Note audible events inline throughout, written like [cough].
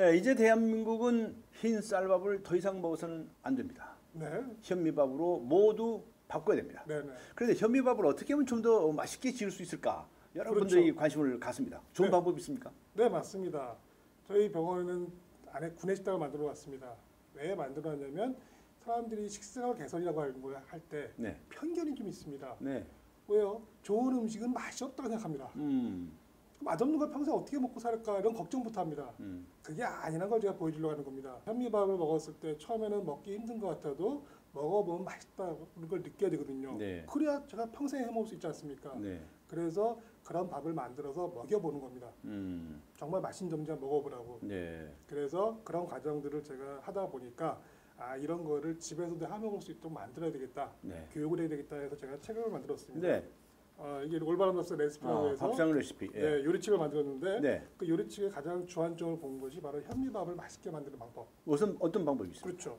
네, 이제 대한민국은 흰 쌀밥을 더 이상 먹어서는 안 됩니다. 네. 현미밥으로 모두 바꿔야 됩니다. 네, 네. 그런데 현미밥을 어떻게 하면 좀 더 맛있게 지을 수 있을까? 여러분들이 그렇죠. 관심을 갖습니다. 좋은 네. 방법 있습니까? 네, 맞습니다. 저희 병원에는 안에 구내식당을 만들어 왔습니다. 왜 만들어 놨냐면 사람들이 식생활 개선이라고 하는 걸할때 네. 편견이 좀 있습니다. 네. 왜요? 좋은 음식은 맛이 없다고 생각합니다. 음. 맛없는 걸 평생 어떻게 먹고 살까 이런 걱정부터 합니다. 음. 그게 아니란 걸 제가 보여주려고 하는 겁니다. 현미밥을 먹었을 때 처음에는 먹기 힘든 것 같아도 먹어보면 맛있다는 걸 느껴야 되거든요. 네. 그래야 제가 평생 해먹을 수 있지 않습니까? 네. 그래서 그런 밥을 만들어서 먹여보는 겁니다. 음. 정말 맛있는 한번 먹어보라고. 네. 그래서 그런 과정들을 제가 하다 보니까 아 이런 거를 집에서도 해먹을 수 있도록 만들어야 되겠다. 네. 교육을 해야 되겠다 해서 제가 책을 만들었습니다. 네. 어, 이게 올바른 밥상 레시피라고 아, 해서 밥상 레시피. 예. 네, 요리책을 만들었는데 네. 그 요리책의 가장 주안점을 본 것이 바로 현미밥을 맛있게 만드는 방법. 우선 어떤 방법이 있습니까? 그렇죠.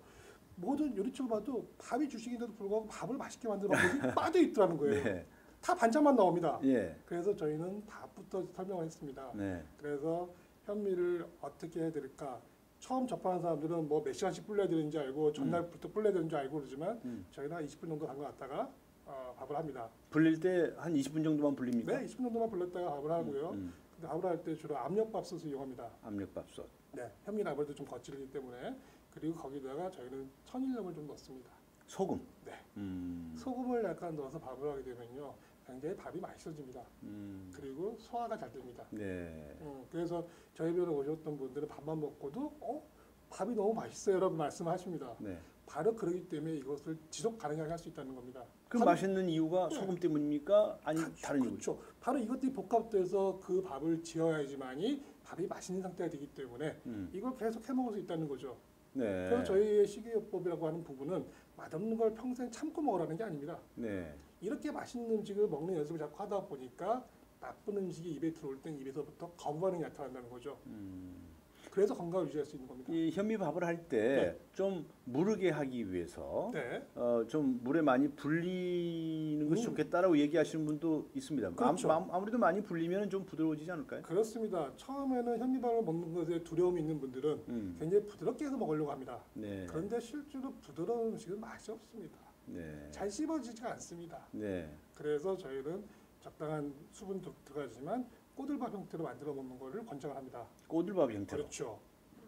모든 요리책을 봐도 밥이 주식인데도 불구하고 밥을 맛있게 만드는 방법이 [laughs] 빠져 있더라는 거예요. 네. 다 반찬만 나옵니다. 예. 그래서 저희는 밥부터 설명을 했습니다. 네. 그래서 현미를 어떻게 해야 될까? 처음 접하는 사람들은 뭐 몇 시간씩 불려야 되는지 알고 전날부터 불려야 되는지 알고 그러지만 음. 저희는 한 20분 정도 담가놨다가 어, 밥을 합니다. 불릴 때 한 20분 정도만 불립니까? 네, 20분 정도만 불렸다가 밥을 하고요. 음. 근데 밥을 할 때 주로 압력밥솥을 이용합니다. 압력밥솥. 네, 현미는 아무래도 좀 거칠기 때문에 그리고 거기다가 저희는 천일염을 좀 넣습니다. 소금. 네. 음. 소금을 약간 넣어서 밥을 하게 되면요, 굉장히 밥이 맛있어집니다. 음. 그리고 소화가 잘 됩니다. 네. 음, 그래서 저희 병원에 오셨던 분들은 밥만 먹고도 어 밥이 너무 맛있어요라고 말씀하십니다. 네. 바로 그러기 때문에 이것을 지속 가능하게 할 수 있다는 겁니다. 그 맛있는 이유가 네. 소금 때문입니까? 아니 다른 이유? 그렇죠. 바로 이것들이 복합돼서 그 밥을 지어야지만이 밥이 맛있는 상태가 되기 때문에 음. 이걸 계속 해 먹을 수 있다는 거죠. 네. 그래서 저희의 식이요법이라고 하는 부분은 맛없는 걸 평생 참고 먹으라는 게 아닙니다. 네. 이렇게 맛있는 음식을 먹는 연습을 자꾸 하다 보니까 나쁜 음식이 입에 들어올 땐 입에서부터 거부 반응이 나타난다는 거죠. 음. 그래서 건강을 유지할 수 있는 겁니다. 이 현미밥을 할 때좀 무르게 하기 위해서 네. 어, 좀 물에 많이 불리는 것이 음. 좋겠다라고 얘기하시는 분도 있습니다. 그렇죠. 아무, 아무래도 많이 불리면 좀 부드러워지지 않을까요? 그렇습니다. 처음에는 현미밥을 먹는 것에 두려움이 있는 분들은 음. 굉장히 부드럽게 해서 먹으려고 합니다. 네. 그런데 실제로 부드러운 음식은 맛이 없습니다. 네. 잘 씹어지지가 않습니다. 네. 그래서 저희는 적당한 수분도 들어가지만 꼬들밥 형태로 만들어 먹는 것을 권장을 합니다. 꼬들밥 형태로. 그렇죠.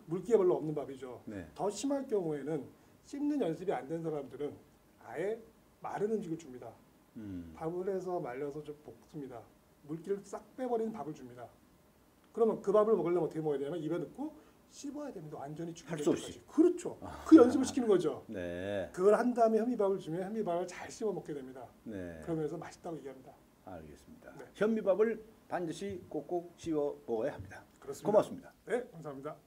물기가 별로 없는 밥이죠. 네. 더 심할 경우에는 씹는 연습이 안 된 사람들은 아예 마른 음식을 줍니다. 음. 밥을 해서 말려서 좀 볶습니다. 물기를 싹 빼버리는 밥을 줍니다. 그러면 그 밥을 먹으려면 어떻게 먹어야 되냐면 입에 넣고 씹어야 됩니다. 완전히 할수 없이. 그렇죠. 그 연습을 시키는 거죠. 네. 그걸 한 다음에 현미밥을 주면 현미밥을 잘 씹어 먹게 됩니다. 네. 그러면서 맛있다고 얘기합니다. 알겠습니다. 네. 현미밥을 반드시 꼭꼭 씹어 먹어야 합니다. 그렇습니다. 고맙습니다. 네, 감사합니다.